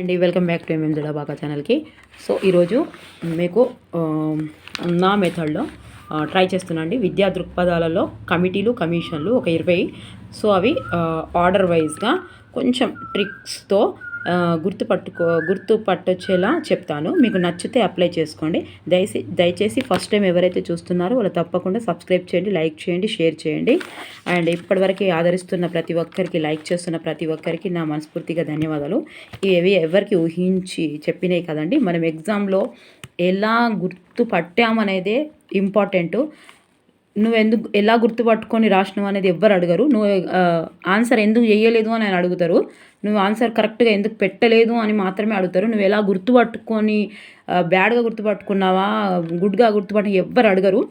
అండి welcome back to MM జడాబాకా ఛానల్కి. So ఈరోజు మీకు నా మెథడ్లో ట్రై చేస్తున్నాండి విద్యా దృక్పథాలలో కమిటీలు కమిషన్లు ఒక ఇరవై. సో అవి ఆర్డర్ వైజ్గా కొంచెం ట్రిక్స్తో గుర్తుపట్టుకో గుర్తుపట్టుకో గుర్తుపట్టొచ్చేలా చెప్తాను. మీకు నచ్చితే అప్లై చేసుకోండి. దయచేసి దయచేసి ఫస్ట్ టైం ఎవరైతే చూస్తున్నారో వాళ్ళు తప్పకుండా సబ్స్క్రైబ్ చేయండి లైక్ చేయండి షేర్ చేయండి. అండ్ ఇప్పటివరకు ఆదరిస్తున్న ప్రతి ఒక్కరికి లైక్ చేస్తున్న ప్రతి ఒక్కరికి నా మనస్ఫూర్తిగా ధన్యవాదాలు. ఇవి ఎవరికి ఊహించి చెప్పినాయి కదండి. మనం ఎగ్జామ్లో ఎలా గుర్తుపట్టామనేదే ఇంపార్టెంట్. నువ్వు ఎందుకు ఎలా గుర్తుపట్టుకొని రాసినావు అనేది ఎవ్వరు అడగరు. నువ్వు ఆన్సర్ ఎందుకు చేయలేదు అని ఆయన అడుగుతారు. నువ్వు ఆన్సర్ కరెక్ట్గా ఎందుకు పెట్టలేదు అని మాత్రమే అడుగుతారు. నువ్వు ఎలా గుర్తుపట్టుకొని బ్యాడ్గా గుర్తుపట్టుకున్నావా గుడ్గా గుర్తుపట్టు ఎవ్వరు అడగరు.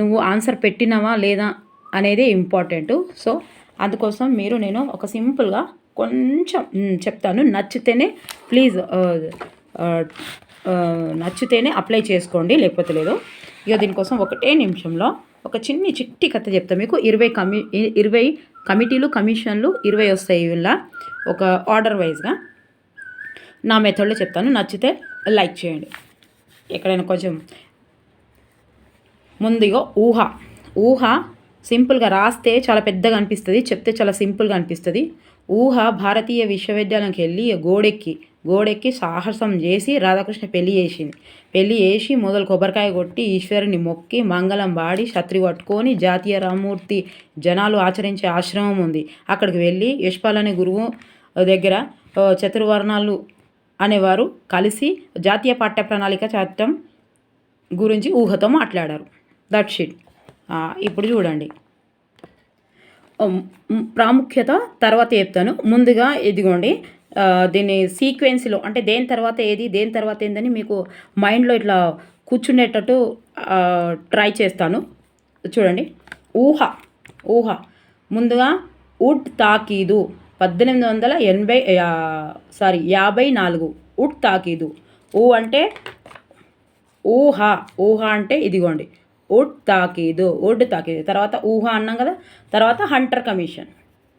నువ్వు ఆన్సర్ పెట్టినావా లేదా అనేదే ఇంపార్టెంట్. సో అందుకోసం మీరు నేను ఒక సింపుల్గా కొంచెం చెప్తాను. నచ్చితేనే ప్లీజ్ నచ్చితేనే అప్లై చేసుకోండి. లేకపోతే లేదు. ఇక దీనికోసం ఒకటే నిమిషంలో ఒక చిన్ని చిట్టి కథ చెప్తా. మీకు ఇరవై కమి ఇరవై కమిటీలు కమిషన్లు ఇరవై వస్తాయి ఇలా ఒక ఆర్డర్ వైజ్గా నా మెథడ్లో చెప్తాను. నచ్చితే లైక్ చేయండి. ఎక్కడైనా కొంచెం ముందుగా ఊహ. ఊహ సింపుల్గా రాస్తే చాలా పెద్దగా అనిపిస్తుంది. చెప్తే చాలా సింపుల్గా అనిపిస్తుంది. ఊహ భారతీయ విశ్వవిద్యాలయంకి వెళ్ళి గోడెక్కి గోడెక్కి సాహసం చేసి రాధాకృష్ణ పెళ్ళి చేసింది. పెళ్ళి చేసి మొదలు కొబ్బరికాయ కొట్టి ఈశ్వరుని మొక్కి మంగళం వాడి ఛత్రి పట్టుకొని జాతీయ రామూర్తి జనాలు ఆచరించే ఆశ్రమం ఉంది. అక్కడికి వెళ్ళి యశ్పాల్ అనే గురువు దగ్గర చతుర్వర్ణాలు అనేవారు కలిసి జాతీయ పాఠ్య ప్రణాళిక చట్టం గురించి ఊహతో మాట్లాడారు. దట్ షిట్ ఇప్పుడు చూడండి. ప్రాముఖ్యత తర్వాత చెప్తాను. ముందుగా ఇదిగోండి. దీని సీక్వెన్స్లో అంటే దేని తర్వాత ఏది దేని తర్వాత ఏందని మీకు మైండ్లో ఇట్లా కూర్చునేటట్టు ట్రై చేస్తాను. చూడండి. ఊహ. ఊహ. ముందుగా ఉడ్ తాకీదు. పద్దెనిమిది వందల ఎనభై సారీ యాభై నాలుగు. ఉడ్ తాకీదు. ఊ అంటే ఊహ. ఊహ అంటే ఇదిగోండి. ఉడ్ తాకీదు. ఉడ్ తాకీదు. తర్వాత ఊహ అన్నాం కదా? తర్వాత హంటర్ కమిషన్.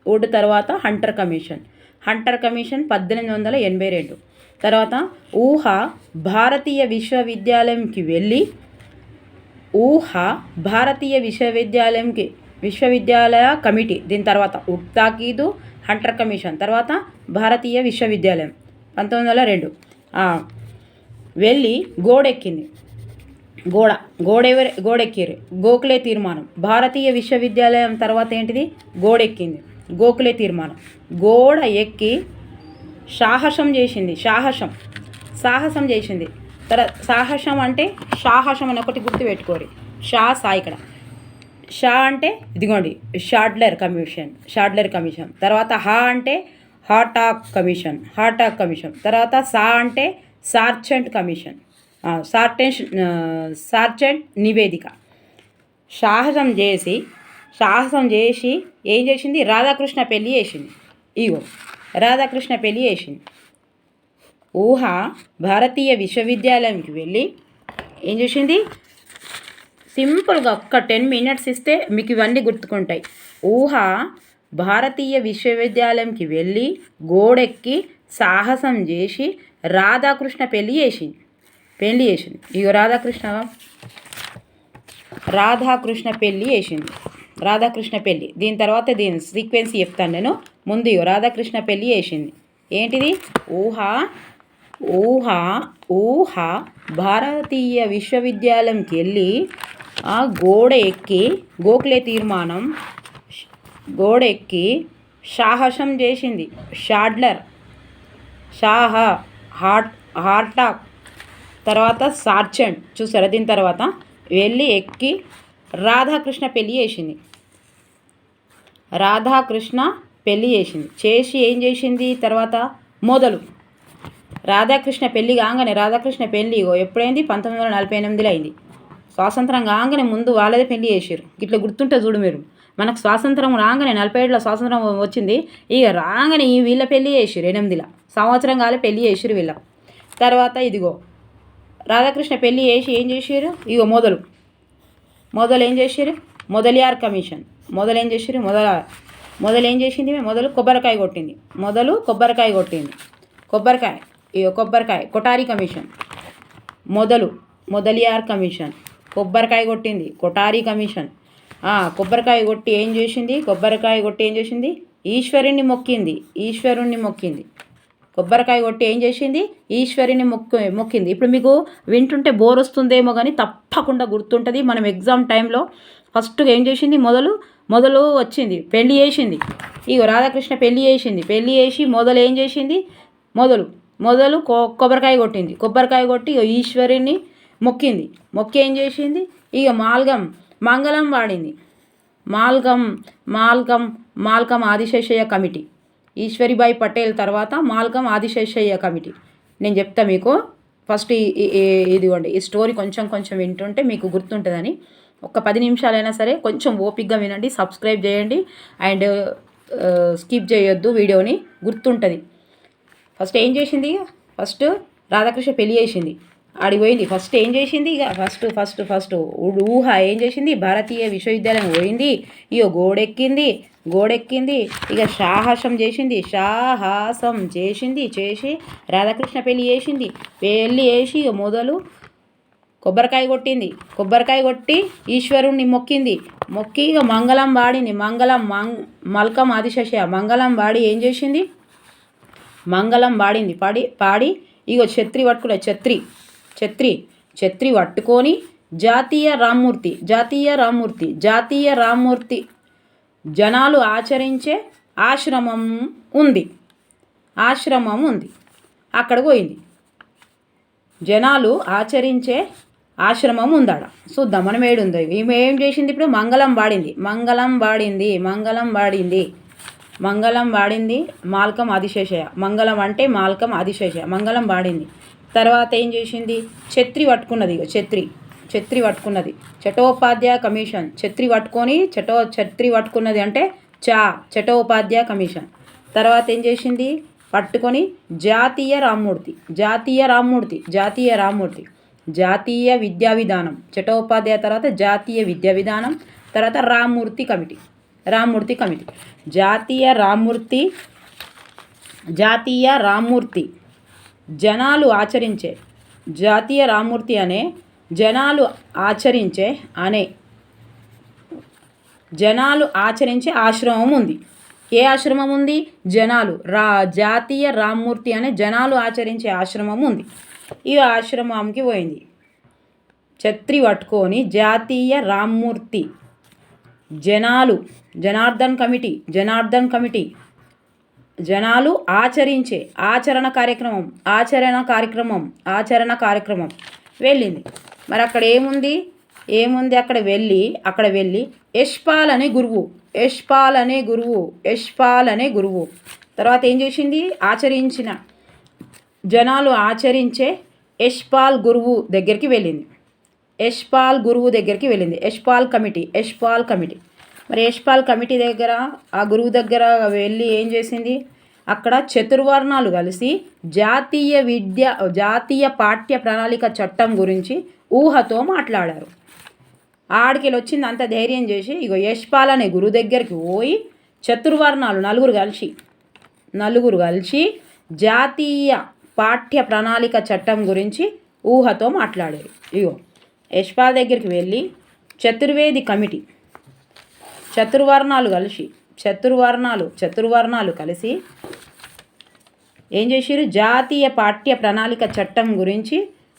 ఉడ్ తర్వాత హంటర్ కమిషన్. హంటర్ కమిషన్ పద్దెనిమిది వందల ఎనభై రెండు. తర్వాత ఊహ భారతీయ విశ్వవిద్యాలయంకి వెళ్ళి ఊహ భారతీయ విశ్వవిద్యాలయంకి విశ్వవిద్యాలయ కమిటీ దీని తర్వాత ఉక్తాకీదు హంటర్ కమిషన్ తర్వాత భారతీయ విశ్వవిద్యాలయం పంతొమ్మిది వందల రెండు. వెళ్ళి గోడెక్కింది. గోడ గోడెవరి గోడెక్కిరు గోఖలే తీర్మానం. భారతీయ విశ్వవిద్యాలయం తర్వాత ఏంటిది? గోడెక్కింది. గోకులే తీర్మానం. గోడ ఎక్కి సాహసం చేసింది. సాహసం. సాహసం చేసింది. తర్వాత సాహసం అంటే సాహసం అని ఒకటి గుర్తుపెట్టుకోరి షా సా ఇక్కడ. షా అంటే ఇదిగోండి షాడ్లర్ కమిషన్ షాడ్లర్ కమిషన్. తర్వాత హా అంటే హాటాక్ కమిషన్ హాటాక్ కమిషన్. తర్వాత సా అంటే సార్చెంట్ కమిషన్. సార్టెన్ సార్చెంట్ నివేదిక. సాహసం చేసి సాహసం చేసి ఏం చేసింది? రాధాకృష్ణ పెళ్ళి చేసింది. ఇగో రాధాకృష్ణ పెళ్ళి చేసింది. ఊహ భారతీయ విశ్వవిద్యాలయంకి వెళ్ళి ఏం చేసింది? సింపుల్గా ఒక్క టెన్ మినిట్స్ ఇస్తే మీకు ఇవన్నీ గుర్తుకుంటాయి. ఊహ భారతీయ విశ్వవిద్యాలయంకి వెళ్ళి గోడెక్కి సాహసం చేసి రాధాకృష్ణ పెళ్ళి చేసింది. పెళ్ళి చేసింది. ఇగో రాధాకృష్ణ రాధాకృష్ణ పెళ్ళి చేసింది. రాధాకృష్ణ పెళ్ళి దీని తర్వాత దీని సీక్వెన్స్ చెప్తాను నేను. ముందు రాధాకృష్ణ పెళ్ళి వేసింది ఏంటిది? ఊహ ఊహ ఊహ భారతీయ విశ్వవిద్యాలయంకి వెళ్ళి ఆ గోడ ఎక్కి గోఖలే తీర్మానం గోడ ఎక్కి సాహసం చేసింది. షాడ్లర్ షాహ హార్ట్ హార్టాక్ తర్వాత సార్చెంట్ చూసారా? దీని తర్వాత వెళ్ళి ఎక్కి రాధాకృష్ణ పెళ్ళి చేసింది. రాధాకృష్ణ పెళ్ళి చేసింది. చేసి ఏం చేసింది? తర్వాత మొదలు. రాధాకృష్ణ పెళ్ళి కాగానే రాధాకృష్ణ పెళ్ళి ఇగో ఎప్పుడైంది? పంతొమ్మిది వందల నలభై ఎనిమిదిలో అయింది. స్వాతంత్రం కాగానే ముందు వాళ్ళదే పెళ్ళి చేసారు ఇట్లా గుర్తుంటే చూడు మీరు. మనకు స్వాతంత్రం రాగానే నలభై ఏడులో స్వాతంత్రం వచ్చింది. ఇక రాగానే ఈ వీళ్ళ పెళ్ళి చేసారు ఎనిమిదిలో. సంవత్సరం కాలే పెళ్ళి చేసారు వీళ్ళ. తర్వాత ఇదిగో రాధాకృష్ణ పెళ్ళి చేసి ఏం చేసారు ఇగో మొదలు. మొదలు ఏం చేసారు మొదలియార్ కమిషన్. మొదలు ఏం చేసారు మొదల మొదలు ఏం చేసింది మొదలు కొబ్బరికాయ కొట్టింది. మొదలు కొబ్బరికాయ కొట్టింది. కొబ్బరికాయ. కొబ్బరికాయ. కొటారి కమిషన్. మొదలు మొదలియార్ కమిషన్. కొబ్బరికాయ కొట్టింది. కొటారి కమిషన్. కొబ్బరికాయ కొట్టి ఏం చేసింది? కొబ్బరికాయ కొట్టి ఏం చేసింది? ఈశ్వరుణ్ణి మొక్కింది. ఈశ్వరుణ్ణి మొక్కింది. కొబ్బరికాయ కొట్టి ఏం చేసింది? ఈశ్వరిని మొక్కు మొక్కింది. ఇప్పుడు మీకు వింటుంటే బోర్ వస్తుందేమో కానీ తప్పకుండా గుర్తుంటుంది. మనం ఎగ్జామ్ టైంలో ఫస్ట్ ఏం చేసింది? మొదలు మొదలు వచ్చింది. పెళ్ళి చేసింది. ఇగో రాధాకృష్ణ పెళ్ళి చేసింది. పెళ్ళి చేసి మొదలు ఏం చేసింది? మొదలు మొదలు కొ కొబ్బరికాయ కొట్టింది. కొబ్బరికాయ కొట్టి ఇగో ఈశ్వరుని మొక్కింది. మొక్కి ఏం చేసింది? ఇక మాల్గం మంగళం వాడింది. మాల్గం మాల్గం మాల్కం ఆదిశేషయ్య కమిటీ. ఈశ్వరిబాయి పటేల్ తర్వాత మాల్కం ఆదిశేషయ్య కమిటీ. నేను చెప్తా మీకు ఫస్ట్ ఈ- ఇదిగోండి ఈ స్టోరీ కొంచెం కొంచెం వింటుంటే మీకు గుర్తుంటుందని. ఒక పది నిమిషాలైనా సరే కొంచెం ఓపిక్గా వినండి సబ్స్క్రైబ్ చేయండి అండ్ స్కిప్ చేయొద్దు వీడియోని గుర్తుంటుంది. ఫస్ట్ ఏం చేసింది? ఫస్ట్ రాధాకృష్ణ పెళ్ళి చేసింది. ఆడిపోయింది. ఫస్ట్ ఏం చేసింది? ఇక ఫస్ట్ ఫస్ట్ ఫస్ట్ ఊహ ఏం చేసింది? భారతీయ విశ్వవిద్యాలయం పోయింది. ఇక గోడెక్కింది గోడెక్కింది. ఇక సాహసం చేసింది సాహసం చేసింది చేసి రాధాకృష్ణ పెళ్ళి చేసింది. పెళ్ళి చేసి ఇక మొదలు కొబ్బరికాయ కొట్టింది. కొబ్బరికాయ కొట్టి ఈశ్వరుణ్ణి మొక్కింది. మొక్కి ఇక మంగళం వాడింది. మంగళం మంగ్ మల్కం ఆదిశేష మంగళం వాడి ఏం చేసింది? మంగళం వాడింది. పాడి పాడి ఇగో ఛత్రి పట్టుకునే ఛత్రి. ఛత్రి ఛత్రి పట్టుకొని జాతీయ రామ్మూర్తి జాతీయ రామ్మూర్తి జాతీయ రామ్మూర్తి జనాలు ఆచరించే ఆశ్రమం ఉంది. ఆశ్రమం ఉంది. అక్కడ పోయింది. జనాలు ఆచరించే ఆశ్రమం ఉందాడ. చూద్దాం మనం ఏడుందో? ఈమె ఏం చేసింది ఇప్పుడు? మంగళం వాడింది. మంగళం వాడింది. మంగళం వాడింది. మంగళం వాడింది మాల్కం ఆదిశేషయ మంగళం అంటే మాల్కం ఆదిశేషయ మంగళం వాడింది. తర్వాత ఏం చేసింది? ఛత్రి పట్టుకున్నది ఇక ఛత్రి. ఛత్రి పట్టుకున్నది. చటోపాధ్యాయ కమిషన్. ఛత్రి పట్టుకొని చటో ఛత్రి పట్టుకున్నది అంటే చా చటోపాధ్యాయ కమిషన్. తర్వాత ఏం చేసింది? పట్టుకొని జాతీయ రామ్మూర్తి జాతీయ రామ్మూర్తి జాతీయ రామ్మూర్తి. జాతీయ విద్యా విధానం. చటోపాధ్యాయ తర్వాత జాతీయ విద్యా విధానం తర్వాత రామ్మూర్తి కమిటీ. రామ్మూర్తి కమిటీ. జాతీయ రామ్మూర్తి జాతీయ రామ్మూర్తి. జనాలు ఆచరించే జాతీయ రామ్మూర్తి అనే జనాలు ఆచరించే అనే జనాలు ఆచరించే ఆశ్రమం ఉంది. ఏ ఆశ్రమం ఉంది? జనాలు. రా జాతీయ రామ్మూర్తి అనే జనాలు ఆచరించే ఆశ్రమం ఉంది. ఈ ఆశ్రమంకి పోయింది. ఛత్రి పట్టుకొని జాతీయ రామ్మూర్తి జనాలు జనార్దన్ కమిటీ జనార్దన్ కమిటీ జనాలు ఆచరించే ఆచరణ కార్యక్రమం ఆచరణ కార్యక్రమం ఆచరణ కార్యక్రమం వెళ్ళింది. మరి అక్కడ ఏముంది? ఏముంది అక్కడ వెళ్ళి? అక్కడ వెళ్ళి యశ్పాల్ అనే గురువు యశ్పాల్ అనే గురువు యశ్పాల్ అనే గురువు. తర్వాత ఏం చేసింది? ఆచరించిన జనాలు ఆచరించే యశ్పాల్ గురువు దగ్గరికి వెళ్ళింది. యశ్పాల్ గురువు దగ్గరికి వెళ్ళింది. Yashpal committee Yashpal committee. మరి యశ్పాల్ కమిటీ దగ్గర ఆ గురువు దగ్గర వెళ్ళి ఏం చేసింది? అక్కడ చతుర్వర్ణాలు కలిసి జాతీయ విద్య జాతీయ పాఠ్య ప్రణాళిక చట్టం గురించి ఊహతో మాట్లాడారు. ఆడికెళ్ళి వచ్చింది అంత ధైర్యం చేసి ఇగో యశ్పాల్ అనే గురువు దగ్గరికి పోయి చతుర్వర్ణాలు నలుగురు కలిసి నలుగురు కలిసి జాతీయ పాఠ్య ప్రణాళిక చట్టం గురించి ఊహతో మాట్లాడారు. ఇగో యశ్పాల్ దగ్గరికి వెళ్ళి చతుర్వేది కమిటీ చతుర్వర్ణాలు కలిసి చతుర్వర్ణాలు చతుర్వర్ణాలు కలిసి ఏం చేసిరు జాతీయ పాఠ్య ప్రణాళిక చట్టం గురించి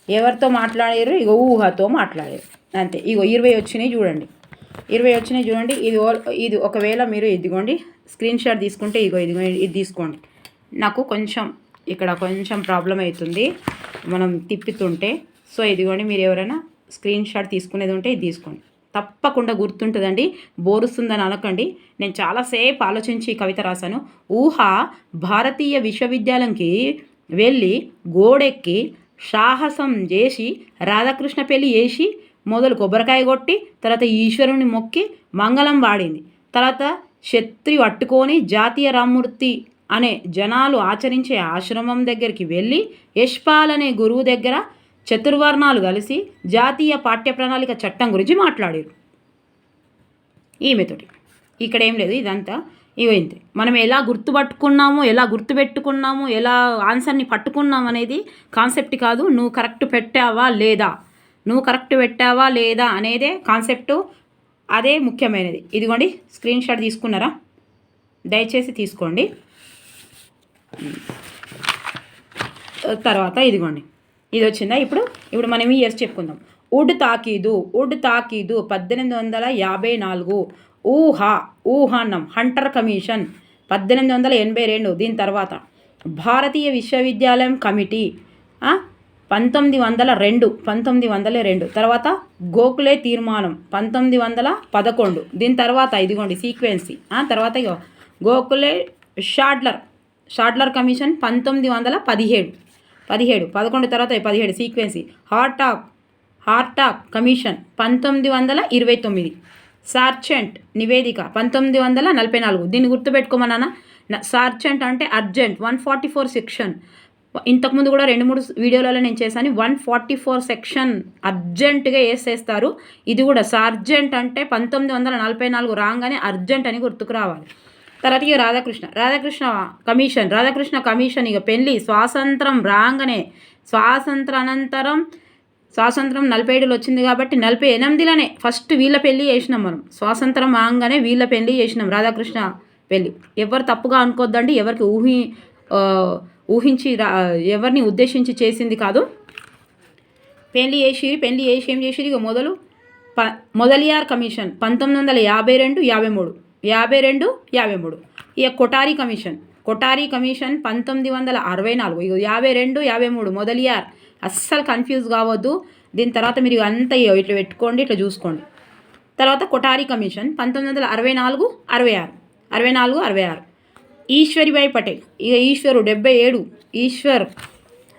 ఎవరితో మాట్లాడారు ఇగో ఊహతో మాట్లాడారు అంతే. ఇగో ఇరవై వచ్చినాయి చూడండి. ఇరవై వచ్చినాయి చూడండి. ఇది ఇది ఒకవేళ మీరు ఇదిగోండి స్క్రీన్ షాట్ తీసుకుంటే ఇగో ఇదిగో ఇది తీసుకోండి. నాకు కొంచెం ఇక్కడ కొంచెం ప్రాబ్లం అవుతుంది. మనం తిప్పుతుంటే. సో ఇదిగోండి మీరు ఎవరైనా స్క్రీన్ షాట్ తీసుకునేది ఉంటే ఇది తీసుకోండి. తప్పకుండా గుర్తుంటుందండి. బోరుస్తుందని అనకండి. నేను చాలాసేపు ఆలోచించి ఈ కవిత రాశాను. ఊహ భారతీయ విశ్వవిద్యాలయంకి వెళ్ళి గోడెక్కి సాహసం చేసి రాధాకృష్ణ పెళ్ళి చేసి మొదలు కొబ్బరికాయ కొట్టి తర్వాత ఈశ్వరుని మొక్కి మంగళం వాడింది. తర్వాత క్షత్రి పట్టుకొని జాతీయ రామ్మూర్తి అనే జనాలు ఆచరించే ఆశ్రమం దగ్గరికి వెళ్ళి యశ్పాల్ అనే గురువు దగ్గర చతుర్వర్ణాలు కలిసి జాతీయ పాఠ్య ప్రణాళిక చట్టం గురించి మాట్లాడారు. ఈమెతోటి ఇక్కడ ఏం లేదు ఇదంతా ఇవైంది మనం ఎలా గుర్తుపట్టుకున్నాము ఎలా గుర్తుపెట్టుకున్నాము ఎలా ఆన్సర్ని పట్టుకున్నాం అనేది కాన్సెప్ట్ కాదు. నువ్వు కరెక్ట్ పెట్టావా లేదా? నువ్వు కరెక్ట్ పెట్టావా లేదా అనేదే కాన్సెప్టు. అదే ముఖ్యమైనది. ఇదిగోండి స్క్రీన్ షాట్ తీసుకున్నారా? దయచేసి తీసుకోండి. తర్వాత ఇదిగోండి. ఇది వచ్చిందా ఇప్పుడు ఇప్పుడు మనం ఇయర్స్ చెప్పుకుందాం. ఉడ్ తాకీదు ఉడ్ తాకీదు పద్దెనిమిది వందల యాభై నాలుగు. ఊహా ఊహాన్నం హంటర్ కమిషన్ పద్దెనిమిది వందల ఎనభై రెండు. దీని తర్వాత భారతీయ విశ్వవిద్యాలయం కమిటీ పంతొమ్మిది వందల రెండు పంతొమ్మిది వందల రెండు. తర్వాత గోఖలే తీర్మానం పంతొమ్మిది వందల పదకొండు. దీని తర్వాత ఇదిగోండి సీక్వెన్సీ ఆ, తర్వాత ఇగో గోఖలే షాడ్లర్ షాడ్లర్ కమిషన్ పంతొమ్మిది వందల పదిహేడు. పదిహేడు పదకొండు తర్వాత పదిహేడు sequence. Heart talk heart Hartog commission పంతొమ్మిది వందల ఇరవై తొమ్మిది. సార్చెంట్ నివేదిక పంతొమ్మిది వందల నలభై నాలుగు. దీన్ని గుర్తుపెట్టుకోమన్నా సార్చెంట్ అంటే urgent one forty four section. ఇంతకుముందు కూడా రెండు మూడు వీడియోలలో నేను చేశాను. వన్ ఫార్టీ ఫోర్ సెక్షన్ అర్జెంటుగా వేసేస్తారు. ఇది కూడా సార్జెంట్ అంటే పంతొమ్మిది వందల నలభై నాలుగు రాగానే అర్జెంట్ అని గుర్తుకు రావాలి. తర్వాత ఇక రాధాకృష్ణ. రాధాకృష్ణ కమిషన్. రాధాకృష్ణ కమిషన్ ఇక పెళ్ళి స్వాతంత్రం రాగానే స్వాతంత్ర అనంతరం స్వాతంత్రం నలభై ఏడులో వచ్చింది కాబట్టి నలభై ఎనిమిదిలోనే ఫస్ట్ వీళ్ళ పెళ్ళి చేసినాం మనం. స్వాతంత్రం రాగానే వీళ్ళ పెళ్ళి చేసినాం రాధాకృష్ణ పెళ్ళి. ఎవరు తప్పుగా అనుకోద్దండి ఎవరికి ఊహి ఊహించి రా ఎవరిని ఉద్దేశించి చేసింది కాదు. పెళ్ళి చేసి పెళ్ళి చేసి ఏం చేసిరు ఇక మొదలు? ప మొదలియార్ కమిషన్ పంతొమ్మిది వందల యాభై రెండు యాభై మూడు. యాభై రెండు యాభై మూడు. ఇక కొటారి కమిషన్. కొటారి కమిషన్ పంతొమ్మిది వందల అరవై నాలుగు. ఇక యాభై రెండు యాభై మూడు మొదలియార్ అస్సలు కన్ఫ్యూజ్ కావద్దు. దీని తర్వాత మీరు అంతా ఇట్లా పెట్టుకోండి ఇట్లా చూసుకోండి. తర్వాత కొటారి కమిషన్ పంతొమ్మిది వందల అరవై నాలుగు అరవై ఆరు. అరవై నాలుగు అరవై ఆరు. ఈశ్వరిబాయి పటేల్. ఇక ఈశ్వరుడు డెబ్బై ఏడు. ఈశ్వర్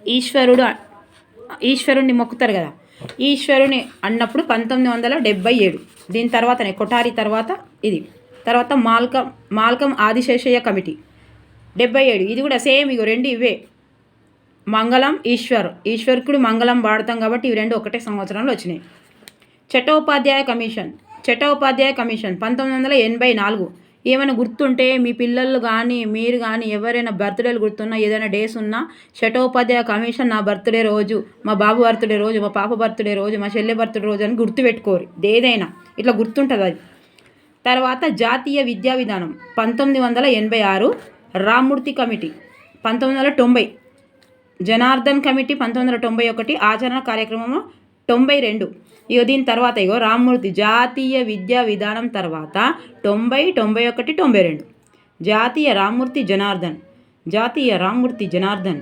ఈశ్వరుడు ఈశ్వరుణ్ణి మొక్కుతారు కదా. ఈశ్వరుని అన్నప్పుడు పంతొమ్మిది వందల డెబ్బై ఏడు. దీని తర్వాతనే కొఠారి తర్వాత ఇది. తర్వాత మాల్కం మాల్కం ఆదిశేషయ్య కమిటీ. డెబ్బై ఏడు ఇది కూడా సేమ్ ఇగో రెండు ఇవే. మంగళం ఈశ్వర్. ఈశ్వర్కుడు మంగళం వాడతాం కాబట్టి ఇవి రెండు ఒకటే సంవత్సరంలో వచ్చినాయి. చట్టోపాధ్యాయ కమిషన్. చట్టోపాధ్యాయ కమిషన్ పంతొమ్మిది వందల ఎనభై నాలుగు. ఏమైనా గుర్తుంటే మీ పిల్లలు కానీ మీరు కానీ ఎవరైనా బర్త్డేలు గుర్తున్నా ఏదైనా డేస్ ఉన్నా చట్టోపాధ్యాయ కమిషన్ నా బర్త్డే రోజు మా బాబు బర్త్డే రోజు మా పాప బర్త్డే రోజు మా చెల్లె బర్త్డే రోజు అని గుర్తుపెట్టుకోరు. ఏదైనా. ఇట్లా గుర్తుంటుంది అది. తర్వాత జాతీయ విద్యా విధానం పంతొమ్మిది వందల ఎనభై ఆరు రామ్మూర్తి కమిటీ పంతొమ్మిది వందల తొంభై జనార్దన్ కమిటీ పంతొమ్మిది వందల తొంభై ఒకటి ఆచరణ కార్యక్రమము తొంభై రెండు. ఇగో దీని తర్వాత ఇగో రామ్మూర్తి జాతీయ విద్యా విధానం తర్వాత తొంభై తొంభై ఒకటి తొంభై రెండు. జాతీయ రామ్మూర్తి జనార్దన్ జాతీయ రామ్మూర్తి జనార్దన్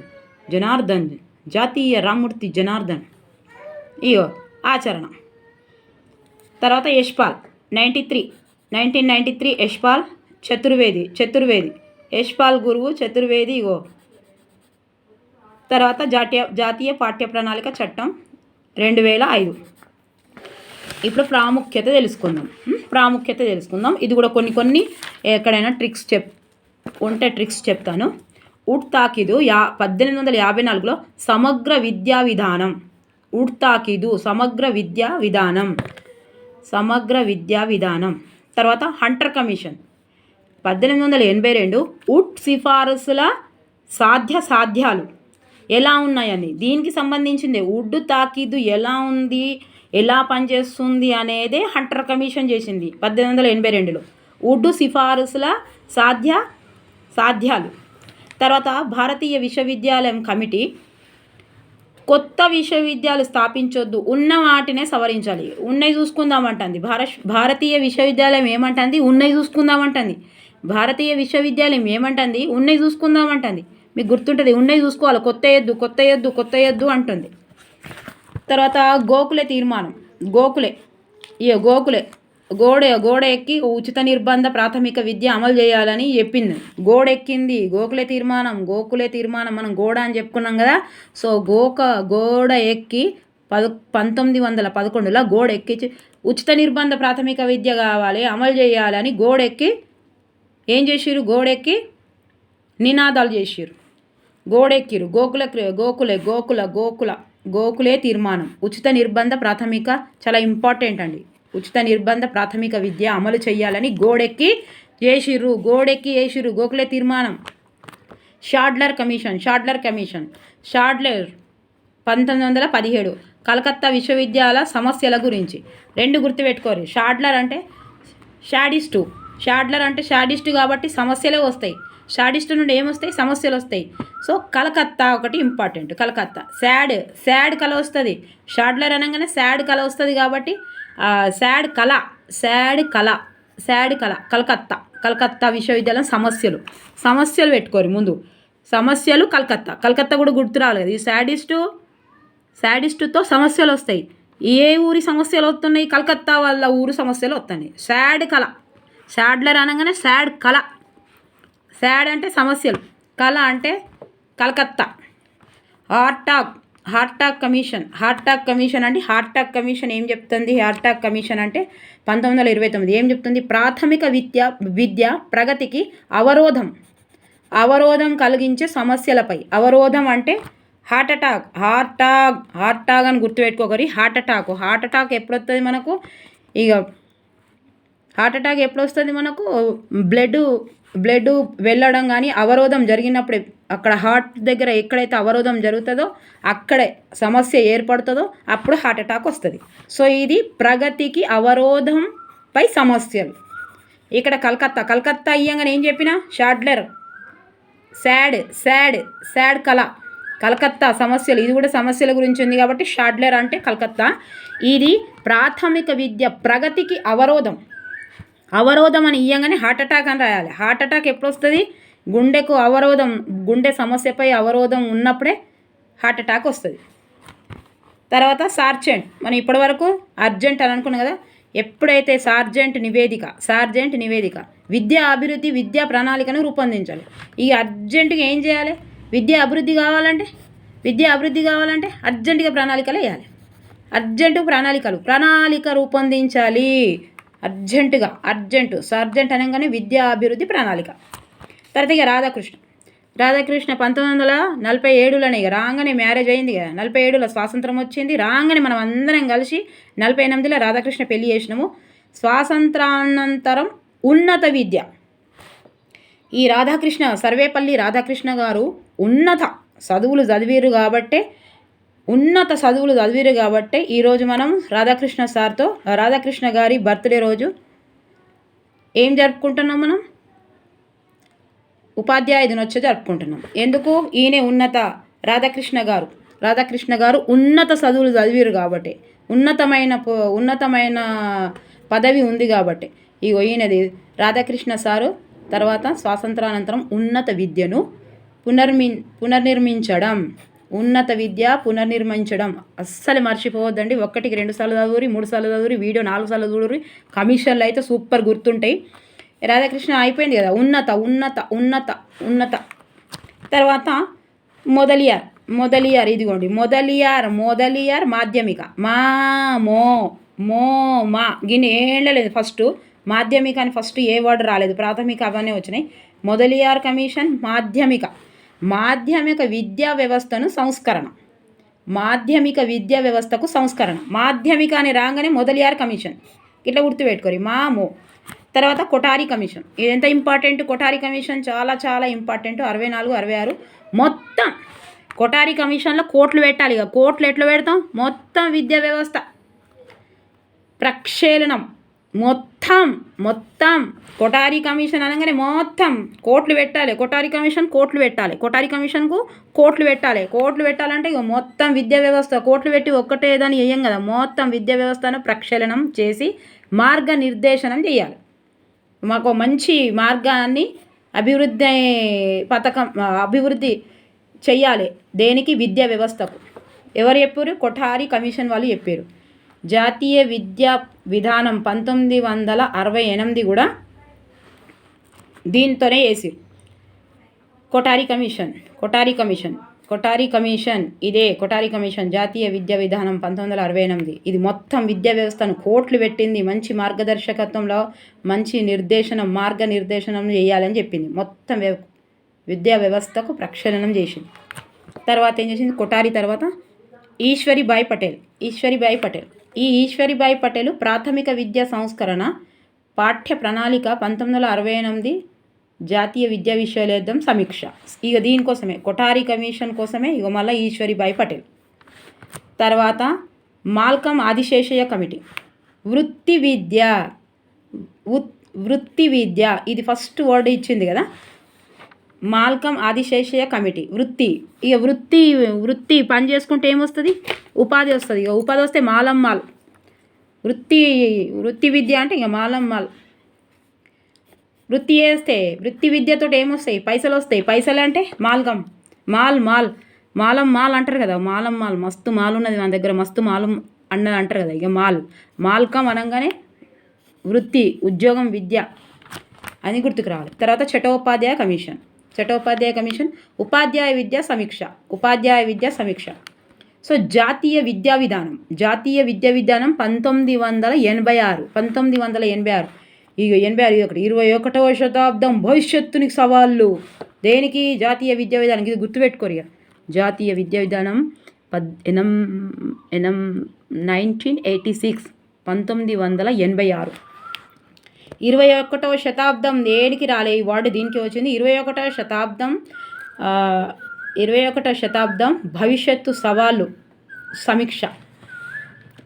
జనార్దన్ జాతీయ రామ్మూర్తి జనార్దన్. ఇగో ఆచరణ. తర్వాత Yashpal ninety three. Nineteen ninety three Yashpal Chaturvedi Chaturvedi. Yashpal గురువు చతుర్వేది ఇగో తర్వాత జాతీయ జాతీయ పాఠ్య ప్రణాళిక చట్టం రెండు వేల ఐదు. ఇప్పుడు ప్రాముఖ్యత తెలుసుకుందాం. ప్రాముఖ్యత తెలుసుకుందాం. ఇది కూడా కొన్ని కొన్ని ఎక్కడైనా ట్రిక్స్ చెప్ ఉంటే ట్రిక్స్ చెప్తాను. ఉడ్ తాకిదు యా పద్దెనిమిది వందల యాభై నాలుగులో సమగ్ర విద్యా విధానం. ఉడ్ తాకిదు సమగ్ర విద్యా విధానం. సమగ్ర విద్యా విధానం. తర్వాత హంటర్ కమిషన్. పద్దెనిమిది వందల ఎనభై రెండు ఉడ్ సిఫారసుల సాధ్య సాధ్యాలు ఎలా ఉన్నాయని? దీనికి సంబంధించింది ఉడ్డు తాకీదు ఎలా ఉంది? ఎలా పనిచేస్తుంది అనేదే హంటర్ కమిషన్ చేసింది పద్దెనిమిది వందల ఎనభై రెండులో. ఉడ్డు సిఫారసుల సాధ్య సాధ్యాలు. తర్వాత భారతీయ విశ్వవిద్యాలయం కమిటీ కొత్త విశ్వవిద్యాలయాలు స్థాపించొద్దు. ఉన్న వాటినే సవరించాలి. ఉన్నవి చూసుకుందామంటుంది. భారత భారతీయ విశ్వవిద్యాలయం ఏమంటుంది? ఉన్నవి చూసుకుందామంటుంది. భారతీయ విశ్వవిద్యాలయం ఏమంటుంది? ఉన్నవి చూసుకుందామంటుంది. మీకు గుర్తుంటుంది ఉన్నవి చూసుకోవాలి. కొత్త ఎద్దు కొత్త ఎద్దు కొత్త ఎద్దు అంటుంది. తర్వాత గోకులే తీర్మానం. గోకులే ఇక గోకులే. గోడ గోడ ఎక్కి ఉచిత నిర్బంధ ప్రాథమిక విద్య అమలు చేయాలని చెప్పింది. గోడ ఎక్కింది గోకులే తీర్మానం గోకులే తీర్మానం మనం గోడ అని చెప్పుకున్నాం కదా. సో గోక గోడ ఎక్కి పద పంతొమ్మిది వందల పదకొండులో గోడ ఎక్కి ఉచిత నిర్బంధ ప్రాథమిక విద్య కావాలి అమలు చేయాలని గోడెక్కి ఏం చేసిర్రు? గోడెక్కి నినాదాలు చేసిర్రు. గోడెక్కిరు గోకుల గోకులే గోకుల గోకుల గోకులే తీర్మానం. ఉచిత నిర్బంధ ప్రాథమిక చాలా ఇంపార్టెంట్ అండి. ఉచిత నిర్బంధ ప్రాథమిక విద్య అమలు చేయాలని గోడెక్కి చేసిర్రు. గోడెక్కి చేసిర్రు. గోఖలే తీర్మానం. Sadler commission Sadler commission. Sadler పంతొమ్మిది వందల పదిహేడు. కలకత్తా విశ్వవిద్యాలయ సమస్యల గురించి. రెండు గుర్తుపెట్టుకోరు. షాడ్లర్ అంటే షాడిస్టు. షాడ్లర్ అంటే షాడిస్టు కాబట్టి సమస్యలే వస్తాయి. షాడిస్టు నుండి ఏమొస్తాయి? సమస్యలు వస్తాయి. సో కలకత్తా ఒకటి ఇంపార్టెంట్. కలకత్తా. శాడ్. శాడ్ కళ వస్తుంది. షాడ్లర్ అనగానే శాడ్ కళ వస్తుంది కాబట్టి శాడ్ కళ శాడ్ కళ శాడ్ కళ కలకత్తా కలకత్తా విశ్వవిద్యాలయం సమస్యలు. సమస్యలు పెట్టుకోరు ముందు. సమస్యలు కలకత్తా. కలకత్తా కూడా గుర్తు రాలేదు కదా. ఈ శాడిస్టు శాడిస్టుతో సమస్యలు వస్తాయి. ఏ ఊరి సమస్యలు వస్తున్నాయి? కలకత్తా వాళ్ళ ఊరు సమస్యలు వస్తున్నాయి. శాడ్ కళ. శాడ్లర్ అనగానే శాడ్ కళ. శాడ్ అంటే సమస్యలు. కళ అంటే Calcutta. Heart Hartog heart talk commission heart talk commission అంటే హార్ట్ కమిషన్ ఏం చెప్తుంది? హార్టాక్ కమిషన్ అంటే పంతొమ్మిది వందల ఇరవై తొమ్మిది. ఏం చెప్తుంది? ప్రాథమిక విద్య విద్య ప్రగతికి అవరోధం. అవరోధం కలిగించే సమస్యలపై. అవరోధం అంటే heart attack. Heart attack heart అని గుర్తుపెట్టుకోకరి. Heart attack. హార్ట్ అటాక్ ఎప్పుడు వస్తుంది మనకు? ఇక హార్ట్ అటాక్ ఎప్పుడు వస్తుంది మనకు? బ్లడ్ బ్లడ్ వెళ్ళడం కానీ అవరోధం జరిగినప్పుడే అక్కడ హార్ట్ దగ్గర ఎక్కడైతే అవరోధం జరుగుతుందో అక్కడే సమస్య ఏర్పడుతుందో అప్పుడు హార్ట్ అటాక్ వస్తుంది. సో ఇది ప్రగతికి అవరోధంపై సమస్యలు. ఇక్కడ కలకత్తా కలకత్తా అయ్యంగానే ఏం చెప్పిన? షాడ్లర్. శాడ్ శాడ్ శాడ్ కళ. కలకత్తా సమస్యలు ఇది కూడా సమస్యల గురించి ఉంది కాబట్టి షాడ్లర్ అంటే కలకత్తా. ఇది ప్రాథమిక విద్య ప్రగతికి అవరోధం. అవరోధం అని ఇయ్యంగానే హార్ట్ అటాక్ అని రాయాలి. హార్ట్ అటాక్ ఎప్పుడు వస్తుంది గుండెకు అవరోధం గుండె సమస్యపై అవరోధం ఉన్నప్పుడే హార్ట్ అటాక్ వస్తుంది. తర్వాత సార్జెంట్ మనం ఇప్పటివరకు అర్జెంట్ అని అనుకున్నాం కదా ఎప్పుడైతే సార్జెంట్ నివేదిక సార్జెంట్ నివేదిక విద్యా అభివృద్ధి విద్యా ప్రణాళికను రూపొందించాలి. ఈ అర్జెంటుగా ఏం చేయాలి? విద్యా అభివృద్ధి కావాలంటే విద్యా అభివృద్ధి కావాలంటే అర్జెంటుగా ప్రణాళికలు వేయాలి. అర్జెంటు ప్రణాళికలు ప్రణాళిక రూపొందించాలి. అర్జెంటుగా అర్జెంటు సర్జెంట్ అనగానే విద్యా అభివృద్ధి ప్రణాళిక. తర్వాత ఇక రాధాకృష్ణ. రాధాకృష్ణ పంతొమ్మిది వందల నలభై ఏడులోనే ఇక రాగానే మ్యారేజ్ అయింది కదా నలభై ఏడులో స్వాతంత్రం వచ్చింది. రాగానే మనం అందరం కలిసి నలభై ఎనిమిదిలో రాధాకృష్ణ పెళ్ళి చేసినాము. స్వాతంత్రానంతరం ఉన్నత విద్య. ఈ రాధాకృష్ణ సర్వేపల్లి రాధాకృష్ణ గారు ఉన్నత చదువులు చదివారు కాబట్టే ఉన్నత చదువులు చదివిరు కాబట్టే ఈరోజు మనం రాధాకృష్ణ సార్తో రాధాకృష్ణ గారి బర్త్డే రోజు ఏం జరుపుకుంటున్నాం మనం? ఉపాధ్యాయ దినోత్సవం జరుపుకుంటున్నాం. ఎందుకు? ఈయన ఉన్నత రాధాకృష్ణ గారు. రాధాకృష్ణ గారు ఉన్నత చదువులు చదివారు కాబట్టి. ఉన్నతమైన ఉన్నతమైన పదవి ఉంది కాబట్టి. ఇగో ఈయనది రాధాకృష్ణ సారు తర్వాత స్వాతంత్రానంతరం ఉన్నత విద్యను పునర్మి పునర్నిర్మించడం. ఉన్నత విద్య పునర్నిర్మించడం. అస్సలు మర్చిపోవద్దండి. ఒక్కటికి రెండు సార్లు చదువురి మూడు సార్లు చదువురి వీడియో నాలుగు సార్లు చదువురి కమిషన్లు అయితే సూపర్ గుర్తుంటాయి. రాధాకృష్ణ అయిపోయింది కదా. ఉన్నత ఉన్నత ఉన్నత ఉన్నత. తర్వాత మొదలియార్ మొదలియార్ ఇదిగోండి. మొదలియార్ మొదలియార్ మాధ్యమిక. మా మో మో మా. గిన్నె ఏళ్ళలేదు లేదు ఫస్ట్. మాధ్యమిక అని ఫస్ట్ ఏ వర్డ్ రాలేదు. ప్రాథమిక అవన్నీ వచ్చినాయి. మొదలియార్ కమిషన్ మాధ్యమిక. మాధ్యమిక విద్యా వ్యవస్థను సంస్కరణ. మాధ్యమిక విద్యా వ్యవస్థకు సంస్కరణ. మాధ్యమిక అని రాగానే మొదలియార్ కమిషన్. ఇట్లా గుర్తుపెట్టుకోరు. మాము. తర్వాత కొటారి కమిషన్. ఇది ఎంత ఇంపార్టెంట్? కొటారి కమిషన్ చాలా చాలా ఇంపార్టెంట్. అరవై నాలుగు అరవై ఆరు. మొత్తం కొటారి కమిషన్లో కోట్లు పెట్టాలి ఇక. కోట్లు ఎట్లా పెడతాం? మొత్తం విద్యా వ్యవస్థ. ప్రక్షేళనం. మొత్తం మొత్తం. కొటారి కమిషన్ అనగానే మొత్తం. కోట్లు పెట్టాలి కొటారి కమిషన్ కోట్లు పెట్టాలి. కొటారి కమిషన్కు కోట్లు పెట్టాలి. కోట్లు పెట్టాలంటే ఇక మొత్తం విద్యా వ్యవస్థ. కోట్లు పెట్టి ఒక్కటే దాన్ని చేయం కదా. మొత్తం విద్యా వ్యవస్థను ప్రక్షాళనం చేసి మార్గనిర్దేశనం చేయాలి. మాకు మంచి మార్గాన్ని అభివృద్ధి పథకం అభివృద్ధి చెయ్యాలి దేనికి? విద్యా వ్యవస్థకు. ఎవరు చెప్పారు కొఠారి కమిషన్ వాళ్ళు చెప్పారు జాతీయ విద్యా విధానం పంతొమ్మిది వందల అరవై ఎనిమిది కూడా దీంతోనే వేసి Kothari commission Kothari commission Kothari commission ఇదే కొటారి కమిషన్ జాతీయ విద్యా విధానం పంతొమ్మిది వందల అరవై ఎనిమిది. ఇది మొత్తం విద్యా వ్యవస్థను కోట్లు పెట్టింది మంచి మార్గదర్శకత్వంలో మంచి నిర్దేశనం మార్గనిర్దేశనం చేయాలని చెప్పింది. మొత్తం వ్యవ విద్యా వ్యవస్థకు ప్రక్షాళనం చేసింది. తర్వాత ఏం చేసింది? కొటారి తర్వాత ఈశ్వరిబాయి పటేల్ ఈశ్వరిబాయి పటేల్. ఈ ఈశ్వరిబాయి పటేల్ ప్రాథమిక విద్యా సంస్కరణ పాఠ్య ప్రణాళిక పంతొమ్మిది వందల అరవై ఎనిమిది జాతీయ విద్యా విశ్వవిద్యాలయం సమీక్ష. ఇక దీనికోసమే కొఠారి కమిషన్ కోసమే ఇక మళ్ళీ ఈశ్వరిబాయి పటేల్. తర్వాత మాల్కం ఆదిశేషయ్య కమిటీ. వృత్తి విద్య ఉత్- వృత్తి విద్య ఇది ఫస్ట్ వర్డ్ ఇచ్చింది కదా? Malcolm Adiseshiah committee. వృత్తి. ఇక వృత్తి వృత్తి పని చేసుకుంటే ఏమొస్తుంది? ఉపాధి వస్తుంది. ఇక ఉపాధి వస్తే మాలం మాల్. వృత్తి వృత్తి విద్య అంటే ఇక మాలం మాల్. వృత్తి చేస్తే వృత్తి విద్యతో ఏమొస్తాయి? పైసలు వస్తాయి. పైసలు అంటే మాల్గం. మాల్ మాల్. మాలం మాల్ అంటారు కదా? మాలం మాల్. మస్తు మాల్ ఉన్నది మన దగ్గర. మస్తు మాలు అన్నది అంటారు కదా? ఇక మాల్. మాల్కం అనగానే వృత్తి ఉద్యోగం విద్య అని గుర్తుకు రావాలి. తర్వాత చటోపాధ్యాయ కమిషన్. చటోపాధ్యాయ కమిషన్ ఉపాధ్యాయ విద్యా సమీక్ష ఉపాధ్యాయ విద్యా సమీక్ష. సో జాతీయ విద్యా విధానం జాతీయ విద్యా విధానం పంతొమ్మిది వందల ఎనభై ఆరు పంతొమ్మిది వందల ఎనభై ఆరు. ఈ ఎనభై ఆరు ఒకటి ఇరవై ఒకటవ శతాబ్దం భవిష్యత్తునికి సవాళ్ళు. దేనికి? జాతీయ విద్యా విధానం ఇది గుర్తుపెట్టుకోరు ఇక జాతీయ విద్యా విధానం పద్ ఎనం ఎనం నైన్టీన్ ఎయిటీ సిక్స్ పంతొమ్మిది వందల ఎనభై ఆరు. ఇరవై ఒకటవ శతాబ్దం దేనికి రాలే ఈ వర్డ్. దీనికి వచ్చింది ఇరవై ఒకటవ శతాబ్దం ఇరవై ఒకటవ శతాబ్దం భవిష్యత్తు సవాళ్ళు సమీక్ష.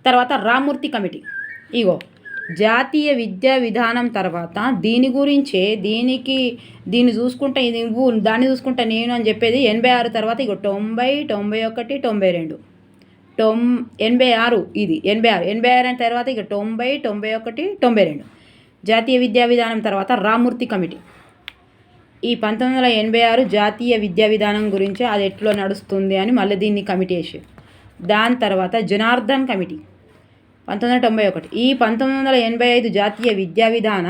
తర్వాత రామూర్తి కమిటీ. ఇగో జాతీయ విద్యా విధానం తర్వాత దీని గురించే దీనికి దీన్ని చూసుకుంటే ఇది నువ్వు దాన్ని చూసుకుంటా నేను అని చెప్పేది ఎనభై ఆరు తర్వాత ఇగో తొంభై తొంభై ఒకటి తొంభై రెండు. తొం ఎనభై ఆరు ఇది ఎనభై ఆరు. ఎనభై ఆరు అయిన తర్వాత ఇక తొంభై తొంభై ఒకటి తొంభై రెండు. జాతీయ విద్యా విధానం తర్వాత రామూర్తి కమిటీ. ఈ పంతొమ్మిది వందల ఎనభై ఆరు జాతీయ విద్యా విధానం గురించి అది ఎట్లో నడుస్తుంది అని మళ్ళీ దీన్ని కమిటీ వేసి దాని తర్వాత జనార్దన్ కమిటీ. పంతొమ్మిది వందల తొంభై ఒకటి. ఈ పంతొమ్మిది వందల ఎనభై ఐదు జాతీయ విద్యా విధాన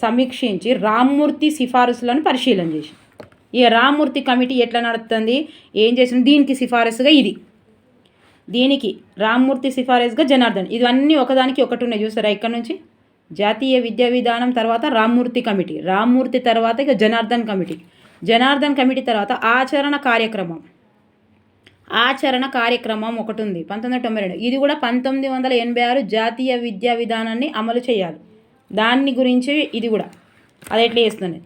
సమీక్షించి రామ్మూర్తి సిఫారసులను పరిశీలన చేసి ఈ రామ్మూర్తి కమిటీ ఎట్లా నడుస్తుంది ఏం చేసింది దీనికి సిఫారసుగా ఇది. దీనికి రామ్మూర్తి సిఫారసుగా జనార్దన్. ఇవన్నీ ఒకదానికి ఒకటి ఉన్నాయి చూసారా ఇక్కడ నుంచి? జాతీయ విద్యా విధానం తర్వాత రామ్మూర్తి కమిటీ రామ్మూర్తి తర్వాత ఇక జనార్దన్ కమిటీ. జనార్దన్ కమిటీ తర్వాత ఆచరణ కార్యక్రమం. ఆచరణ కార్యక్రమం ఒకటి ఉంది పంతొమ్మిది వందల తొంభై రెండు. ఇది కూడా పంతొమ్మిది వందల ఎనభై ఆరు జాతీయ విద్యా విధానాన్ని అమలు చేయాలి. దాన్ని గురించి ఇది కూడా. అది ఎట్లా చేస్తుంది?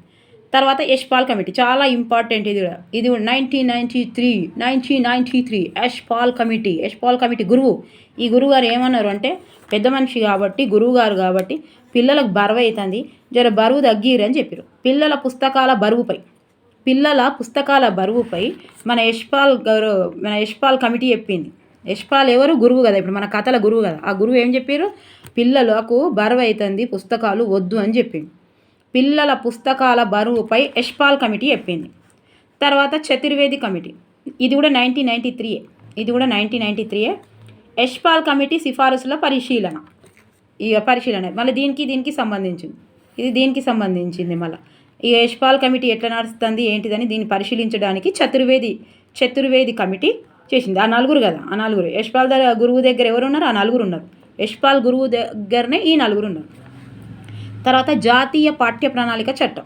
తర్వాత యష్పాల్ కమిటీ. చాలా ఇంపార్టెంట్ ఇది కూడా. ఇది nineteen ninety three nineteen ninety three Yashpal committee. Yashpal committee గురువు. ఈ గురువు గారు ఏమన్నారు అంటే పెద్ద మనిషి కాబట్టి గురువు గారు కాబట్టి పిల్లలకు బరువు అవుతుంది జర బరువు తగ్గిరు అని చెప్పారు పిల్లల పుస్తకాల బరువుపై పిల్లల పుస్తకాల బరువుపై మన యష్పాల్ గారు మన యష్పాల్ కమిటీ చెప్పింది. యష్పాల్ ఎవరు? గురువు కదా. ఇప్పుడు మన కథల గురువు కదా. ఆ గురువు ఏం చెప్పారు పిల్లలకు బరువు అవుతుంది పుస్తకాలు వద్దు అని చెప్పింది పిల్లల పుస్తకాల బరువుపై యష్పాల్ కమిటీ చెప్పింది. తర్వాత చతుర్వేది కమిటీ. ఇది కూడా నైన్టీన్ నైంటీ త్రీయే. ఇది కూడా నైన్టీన్ నైంటీ త్రీయే. యష్పాల్ కమిటీ సిఫారసుల పరిశీలన. ఈ పరిశీలన. మళ్ళీ దీనికి దీనికి సంబంధించింది. ఇది దీనికి సంబంధించింది మళ్ళీ. ఈ యష్పాల్ కమిటీ ఎట్లా నడుస్తుంది ఏంటిదని దీన్ని పరిశీలించడానికి చతుర్వేది చతుర్వేది కమిటీ చేసింది. ఆ నలుగురు కదా ఆ నలుగురు. యశ్పాల్ దగ్గర గురువు దగ్గర ఎవరు ఉన్నారు ఆ నలుగురు ఉన్నారు. యశ్పాల్ గురువు దగ్గరనే ఈ నలుగురు ఉన్నారు. తర్వాత జాతీయ పాఠ్య ప్రణాళిక చట్టం.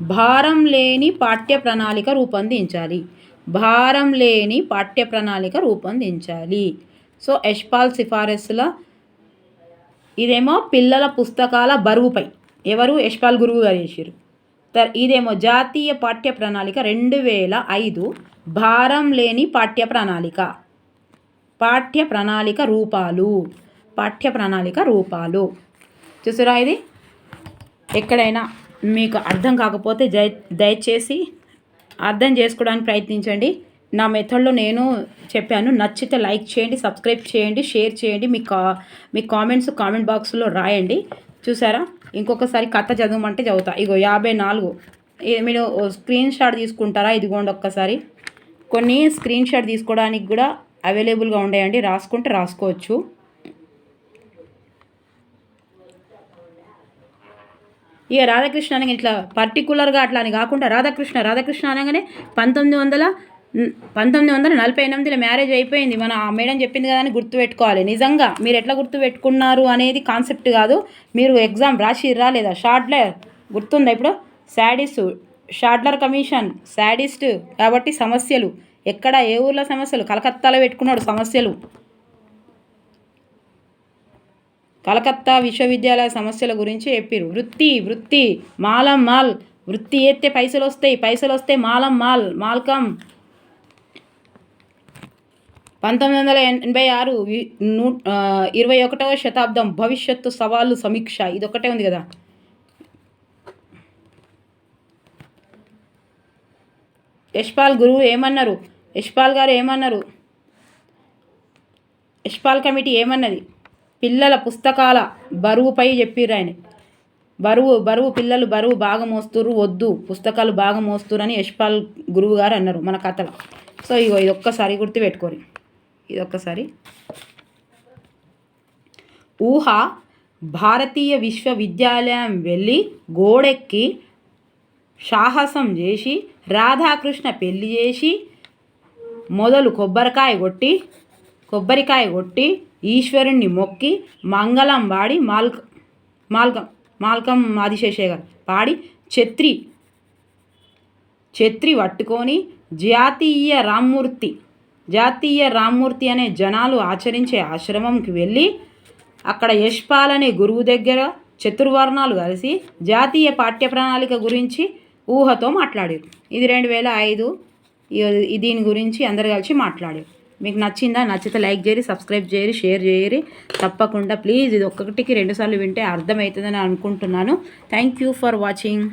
భారం లేని పాఠ్య ప్రణాళిక రూపొందించాలి. భారం లేని పాఠ్య ప్రణాళిక రూపొందించాలి. సో యశ్పాల్ సిఫారసుల ఇదేమో పిల్లల పుస్తకాల బరువుపై. ఎవరు? యశ్పాల్ గురువు గారు చేసారు తర్ ఇదేమో జాతీయ పాఠ్య ప్రణాళిక రెండు వేల ఐదు భారం లేని పాఠ్య ప్రణాళిక పాఠ్య ప్రణాళిక రూపాలు. పాఠ్య ప్రణాళిక రూపాలు. చూసారా ఇది? ఎక్కడైనా మీకు అర్థం కాకపోతే జై దయచేసి అర్థం చేసుకోవడానికి ప్రయత్నించండి. నా మెథడ్లో నేను చెప్పాను నచ్చితే లైక్ చేయండి సబ్స్క్రైబ్ చేయండి షేర్ చేయండి మీ కా మీ కామెంట్స్ కామెంట్ బాక్స్లో రాయండి. చూసారా? ఇంకొకసారి కథ చదవమంటే చదువుతా. ఇగో యాభై నాలుగు. మీరు స్క్రీన్ షాట్ తీసుకుంటారా? ఇదిగోండి ఒక్కసారి. కొన్ని స్క్రీన్ షాట్ తీసుకోవడానికి కూడా అవైలబుల్గా ఉండేయండి. రాసుకుంటే రాసుకోవచ్చు. ఇక రాధాకృష్ణ అనగా ఇట్లా పర్టికులర్గా అట్లా అని కాకుండా రాధాకృష్ణ రాధాకృష్ణ అనగానే పంతొమ్మిది వందల పంతొమ్మిది వందల నలభై ఎనిమిదిలో మ్యారేజ్ అయిపోయింది. మన ఆ మేడం చెప్పింది కదా అని గుర్తుపెట్టుకోవాలి. నిజంగా మీరు ఎట్లా గుర్తుపెట్టుకున్నారు అనేది కాన్సెప్ట్ కాదు. మీరు ఎగ్జామ్ రాసిర్రా లేదా? షార్ట్లర్ గుర్తుందా ఇప్పుడు? శాడిస్ట్ షార్ట్లర్ కమిషన్ శాడిస్ట్ కాబట్టి సమస్యలు. ఎక్కడ ఏ ఊర్లో సమస్యలు? కలకత్తాలో పెట్టుకున్నాడు సమస్యలు. కలకత్తా విశ్వవిద్యాలయ సమస్యల గురించి చెప్పిరు వృత్తి వృత్తి మాలం మాల్. వృత్తి ఎత్తే పైసలు వస్తాయి పైసలు వస్తే మాలం మాల్. మాల్కం. పంతొమ్మిది వందల ఎనభై ఆరు నూ ఇరవై ఒకటవ శతాబ్దం భవిష్యత్తు సవాళ్ళు సమీక్ష. ఇది ఒకటే ఉంది కదా. యశ్పాల్ గురువు ఏమన్నారు? యశ్పాల్ గారు ఏమన్నారు? యశ్పాల్ కమిటీ ఏమన్నది? పిల్లల పుస్తకాల బరువుపై చెప్పిర్రు ఆయన. బరువు బరువు పిల్లలు బరువు బాగా మోస్తురు వద్దు పుస్తకాలు బాగా మోస్తురు అని యశ్పాల్ గురువు గారు అన్నారు మన కథలో. సో ఇగో ఇది ఒక్కసారి గుర్తుపెట్టుకోరు. ఇది ఒక్కసారి ఊహ భారతీయ విశ్వవిద్యాలయం వెళ్ళి గోడెక్కి సాహసం చేసి రాధాకృష్ణ పెళ్ళి చేసి మొదలు కొబ్బరికాయ కొట్టి కొబ్బరికాయ కొట్టి ఈశ్వరుణ్ణి మొక్కి మంగళం వాడి మాల్క మాల్కం మాల్కం ఆదిశేషయ్య పాడి ఛత్రి ఛత్రి పట్టుకొని జాతీయ రామ్మూర్తి జాతీయ రామ్మూర్తి అనే జనాలు ఆచరించే ఆశ్రమంకి వెళ్ళి అక్కడ యశ్పాల్ అనే గురువు దగ్గర చతుర్వర్ణాలు కలిసి జాతీయ పాఠ్య ప్రణాళిక గురించి ఊహతో మాట్లాడారు. ఇది రెండు వేల ఐదు దీని గురించి అందరు కలిసి మాట్లాడారు. మీకు నచ్చిందా నచ్చితే లైక్ చేయరి సబ్స్క్రైబ్ చేయరి షేర్ చేయరి తప్పకుండా ప్లీజ్ ఇది ఒక్కటికి రెండుసార్లు వింటే అర్థమవుతుందని అనుకుంటున్నాను. Thank you for watching